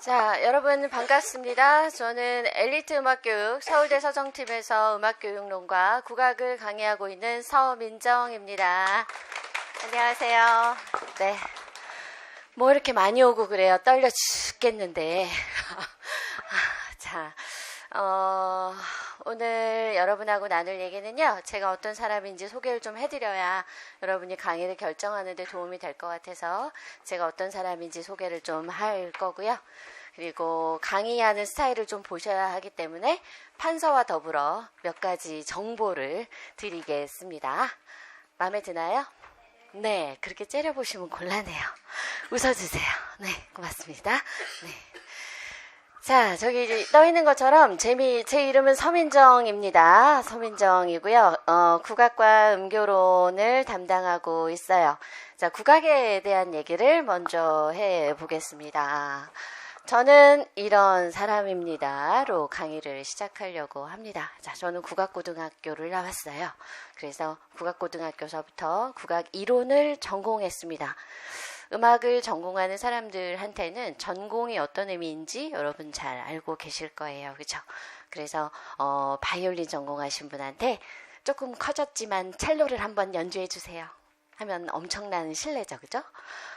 자, 여러분 반갑습니다. 저는 엘리트 음악교육 서울대 서정팀에서 음악교육론과 국악을 강의하고 있는 서민정입니다. 안녕하세요. 네. 뭐 이렇게 많이 오고 그래요. 떨려 죽겠는데. 자, 어, 오늘 여러분하고 나눌 얘기는요, 제가 어떤 사람인지 소개를 좀 해드려야 여러분이 강의를 결정하는데 도움이 될 것 같아서 제가 어떤 사람인지 소개를 좀 할 거고요. 그리고 강의하는 스타일을 좀 보셔야 하기 때문에 판서와 더불어 몇 가지 정보를 드리겠습니다. 마음에 드나요? 네, 그렇게 째려보시면 곤란해요. 웃어주세요. 네, 고맙습니다. 네. 자, 저기 떠 있는 것처럼 재미 제 이름은 서민정입니다. 서민정이고요. 어, 국악과 음교론을 담당하고 있어요. 자, 국악에 대한 얘기를 먼저 해 보겠습니다. 저는 이런 사람입니다로 강의를 시작하려고 합니다. 자, 저는 국악고등학교를 나왔어요. 그래서 국악고등학교서부터 국악 이론을 전공했습니다. 음악을 전공하는 사람들한테는 전공이 어떤 의미인지 여러분 잘 알고 계실 거예요. 그죠? 그래서, 어, 바이올린 전공하신 분한테 조금 커졌지만 첼로를 한번 연주해 주세요. 하면 엄청난 신뢰죠. 그죠?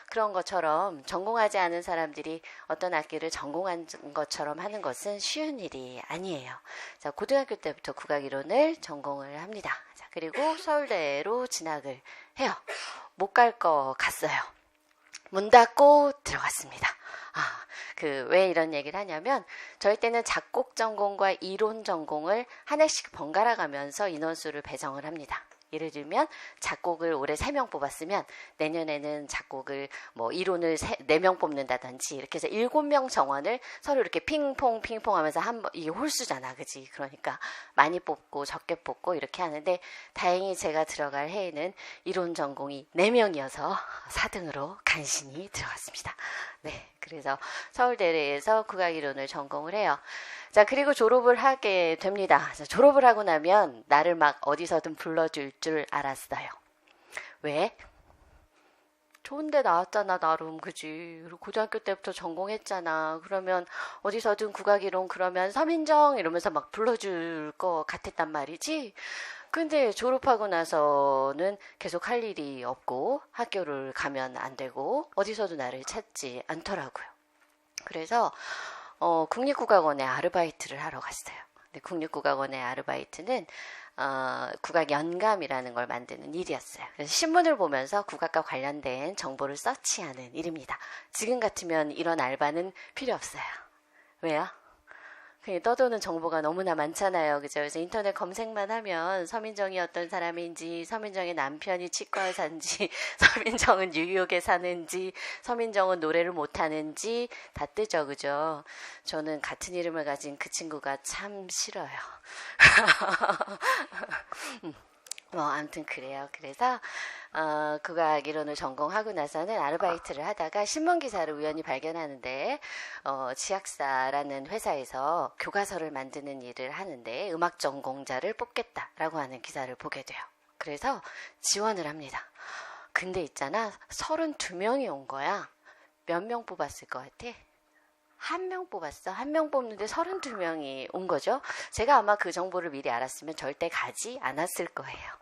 그런 것처럼 전공하지 않은 사람들이 어떤 악기를 전공한 것처럼 하는 것은 쉬운 일이 아니에요. 자, 고등학교 때부터 국악 이론을 전공을 합니다. 자, 그리고 서울대로 진학을 해요. 못 갈 거 갔어요. 문 닫고 들어갔습니다. 아, 그, 왜 이런 얘기를 하냐면, 저희 때는 작곡 전공과 이론 전공을 한 해씩 번갈아 가면서 인원수를 배정을 합니다. 예를 들면 작곡을 올해 3명 뽑았으면 내년에는 작곡을 뭐 이론을 4명 뽑는다든지 이렇게 해서 7명 정원을 서로 이렇게 핑퐁 핑퐁 하면서 한 번, 이게 홀수잖아. 그지? 그러니까 많이 뽑고 적게 뽑고 이렇게 하는데 다행히 제가 들어갈 해에는 이론 전공이 4명이어서 4등으로 간신히 들어갔습니다. 네. 그래서 서울대에서 국악이론을 전공을 해요. 자, 그리고 졸업을 하게 됩니다. 자, 졸업을 하고 나면 나를 막 어디서든 불러줄 줄 알았어요. 왜? 좋은데 나왔잖아, 나름, 그지? 그리고 고등학교 때부터 전공했잖아. 그러면 어디서든 국악이론 그러면 서민정 이러면서 막 불러줄 것 같았단 말이지. 근데 졸업하고 나서는 계속 할 일이 없고 학교를 가면 안 되고 어디서도 나를 찾지 않더라고요. 그래서 어, 국립국악원에 아르바이트를 하러 갔어요. 국립국악원의 아르바이트는 어, 국악 연감이라는 걸 만드는 일이었어요. 그래서 신문을 보면서 국악과 관련된 정보를 서치하는 일입니다. 지금 같으면 이런 알바는 필요 없어요. 왜요? 떠도는 정보가 너무나 많잖아요. 그죠? 그래서 인터넷 검색만 하면 서민정이 어떤 사람인지, 서민정의 남편이 치과 의사인지, 서민정은 뉴욕에 사는지, 서민정은 노래를 못하는지 다 뜨죠. 그죠? 저는 같은 이름을 가진 그 친구가 참 싫어요. 음. 뭐 아무튼 그래요. 그래서 어, 국악 이론을 전공하고 나서는 아르바이트를 하다가 신문 기사를 우연히 발견하는데 어, 지학사라는 회사에서 교과서를 만드는 일을 하는데 음악 전공자를 뽑겠다라고 하는 기사를 보게 돼요. 그래서 지원을 합니다. 근데 있잖아 32명이 온 거야. 몇 명 뽑았을 것 같아? 한명 뽑았어. 한 명 뽑는데 32명이 온 거죠. 제가 아마 그 정보를 미리 알았으면 절대 가지 않았을 거예요.